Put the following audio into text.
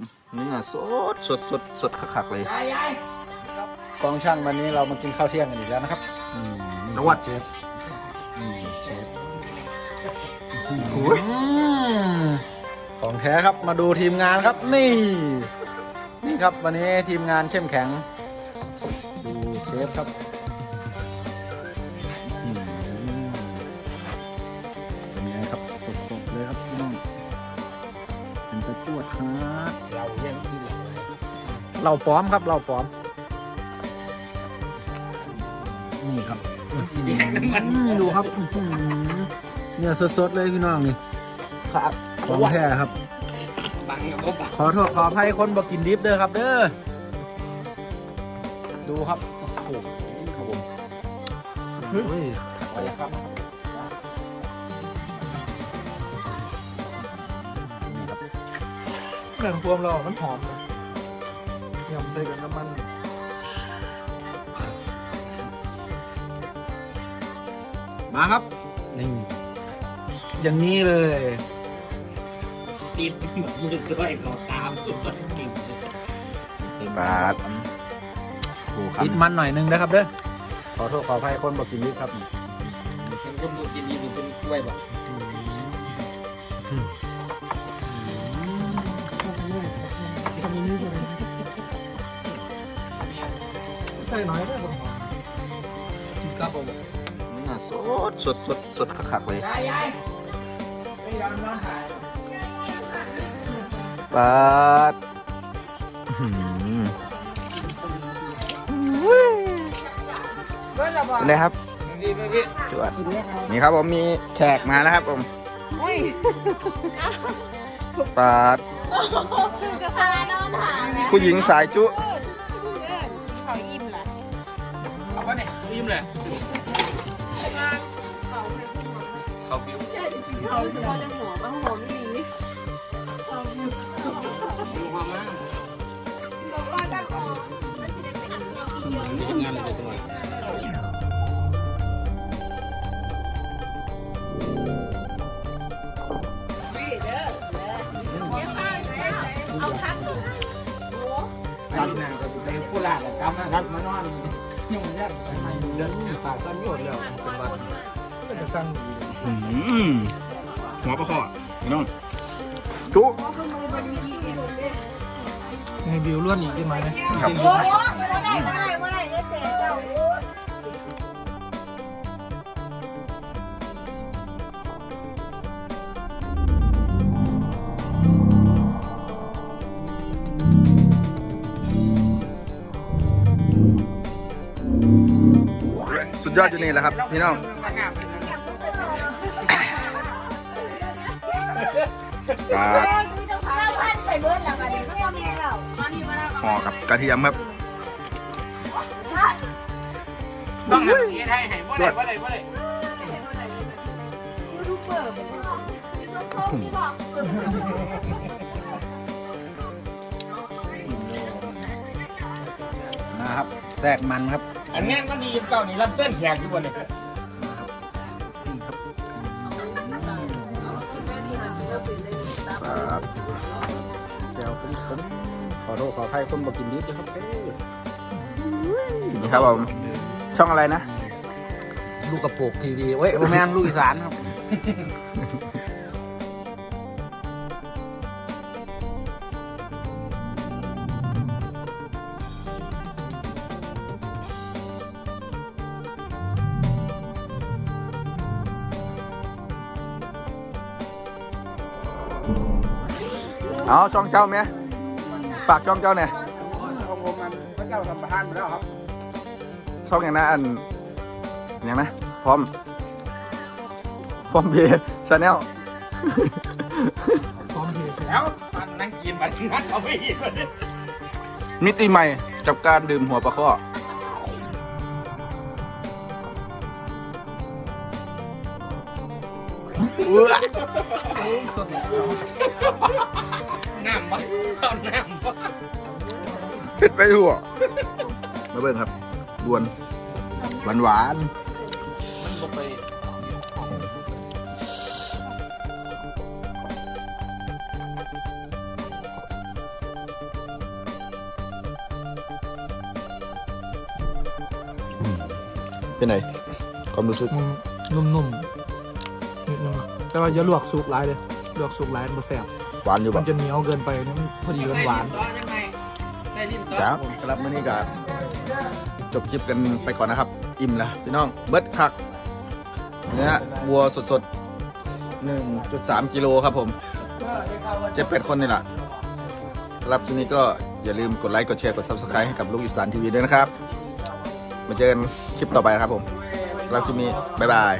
ผมเนื้อสดสดสดสดคักๆเลยยายยายกองช่างวันนี้เรามากินข้าวเที่ยงกันอีกแล้วนะครับอืมนี่สวัสเชดีฟอืมเชฟโอ้ยอืมของแท้ครับมาดูทีมงานครับ นี่ นี่ครับวันนี้ทีมงานเข้มแข็ง ดูเชฟครับ เราปลอมครับเราปลอม นี่ครับแยงน้ำมันอืมดูครับอื้อหือเนี่ยสดๆเลยพี่น้องนี่ครับของแท้ครับ บังกับบังขอโทษขออภัยคนบอกกินดิฟเด้อครับ เด้อ ดูครับโอ้โหครับผมเฮ้ยไปครับนี่ครับเครื่องพวมเรามันหอมนะ ยำใส่กับน้ำมันมาครับ นี่ อย่างนี้เลย ติดมือสวยเขาตามตัวจริงบาทโอ้ครับติดมันหน่อยนึงนะครับเด้อ ขอโทษขออภัยคนบอกกินดิฟครับเห็นคนดูกินดีดูเป็นกล้วยบอก ใส่น้อยได้บ่กินกับบ่เนื้อสดสดสดสดคักๆเลยยายยายไม่ยอมนอนถ่ายบาทอื้อหือเป็นไงครับดีไปพี่จวดนี่ครับผมมีแขกมานะครับผมปาดกาแฟนอนหานะผู้หญิงสายจุ เนี่ยยิ้มเลยเขาไม่พูดหมดเขาบิ้วเขาพอจะหัวบ้างหัวไม่ดีดูความมากบอกว่าถ้าขอไม่ได้เป็นอันนี้ทำงานเลยตัวเอาพักหนึ่งตัดหนังกับไปผู้หลานกับกำมาครับมานอน ยุ่งยากเดินปากสั้นโยดแล้วเป็นวันก็จะสั้นดีอื้อหือหัวปลาคอพี่น้องจุให้บิวล้วนอีกได้ไหมนะครับ สุดยอดอยู่นี่แหละครับพี่น้องปาดเราพันใส่เบิร์ดแล้วกันไม่ยอมมีเราตอนนี้มาแล้วห่อกับกระเทียมครับต้องหักเงี้ยให้ให้บ่ได้บ่ได้บ่ได้ดูเปิดต้องเขาที่บอ นะครับแทรกมันครับอันนี้มันดีเก่านี่รับเส้นแขกอยู่บนเนี่ยปาดแจวผมผมขอโทษขออภัยคนบอกกินดิฟนะครับเด้อนี่ครับผมช่องอะไรนะ ลูกกระโปกทีวีเว้ยโรแมนลูกอีสานครับ เอาช่องเจ้าเมียฝากช่องเจ้าเนี่ยของผมมันพระเจ้าสัมปทานไปแล้วครับช่องอย่างนะอันอย่างนะพร้อมพร้อมเบียร์ชาแนลพร้อมเพย์แล้วมันนั่งกินมันนัดเอาไม่กินเลยมิติใหม่กับการดื่มหัวปลาข้อเอื้อ เผ็ดไปทั่วมาเบิ่งครับดวนหวานหวานไปเป็นไงความรู้สึกนุ่มๆนิดนึงแต่ว่าอย่าลวกสุกหลายเลยลวกสุกหลายมันบ่แสบหวานอยู่แบมับนจะเหนียวเกินไปนี่มพอดีหวานๆ ส่ลิ้นซอสยังไงใส่ลิ้นซอสจ้าสำหรับมื้อนี้ก็จบคลิปกันไปก่อนนะครับ อิ่มแล้วพี่น้องเบิดคักเนื้อวัวสดๆ1.3กิโลครับผมเจ็ดแปดคนนี่แหละสำหรับคลิปนี้ก็อย่าลืมกดไลค์กดแชร์กด subscribe ให้กับลูกอีสานทีวีด้วยนะครับ มาเจอกันคลิปต่อไปครับผมสำหรับคลิปนี้บ๊ายบาย